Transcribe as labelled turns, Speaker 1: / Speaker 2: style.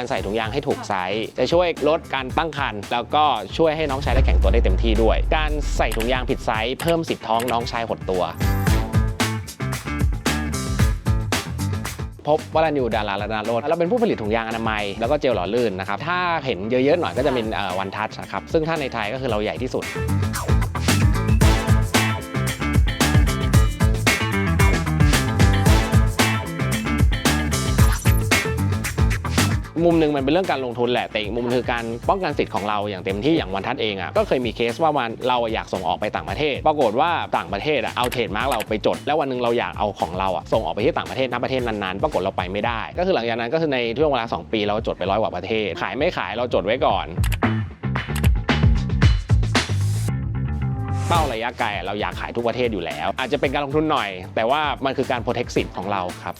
Speaker 1: การใส่ถุงยางให้ถูกไซส์จะช่วยลดการตั้งครรภ์แล้วก็ช่วยให้น้องชายได้แข็งตัวได้เต็มที่ด้วย การใส่ถุงยางผิดไซส์เพิ่มสิทธิ์ท้องน้องชายหดตัว พบวรัญยูดาราลนาโรดเราเป็นผู้ผลิตถุงยางอนามัย แล้วก็เจลหล่อลื่นนะครับ ถ้าเห็นเยอะๆหน่อยก็จะเป็นวันทัชครับซึ่งถ้าในไทยก็คือเราใหญ่ที่สุด มุมหนึ่งมันเป็นเรื่องการลงทุนแหละแต่อีกมุมคือการป้องกันสิทธิ์ของเราอย่างเต็มที่อย่างวันทัศน์เองอะก็เคยมีเคสว่าวันเราอยากส่งออกไปต่างประเทศ ปรากฏว่าต่างประเทศอะเอาเทรดมาร์กเราไปจด แล้ววันหนึงเราอยากเอาของเราอะส่งออกไปที่ต่างประเทศนับประเทศนั้นๆปรากฏเราไปไม่ได้ ก็คือหลังจากนั้นก็คือในช่วงเวลา 2 ปีเราจดไปร้อยกว่าประเทศ ขายไม่ขายเราจดไว้ก่อนเป้าระยะไกลเราอยากขายทุกประเทศอยู่แล้ว อาจจะเป็นการลงทุนหน่อย แต่ว่ามันคือการ protect สิทธิ์ของเราครับ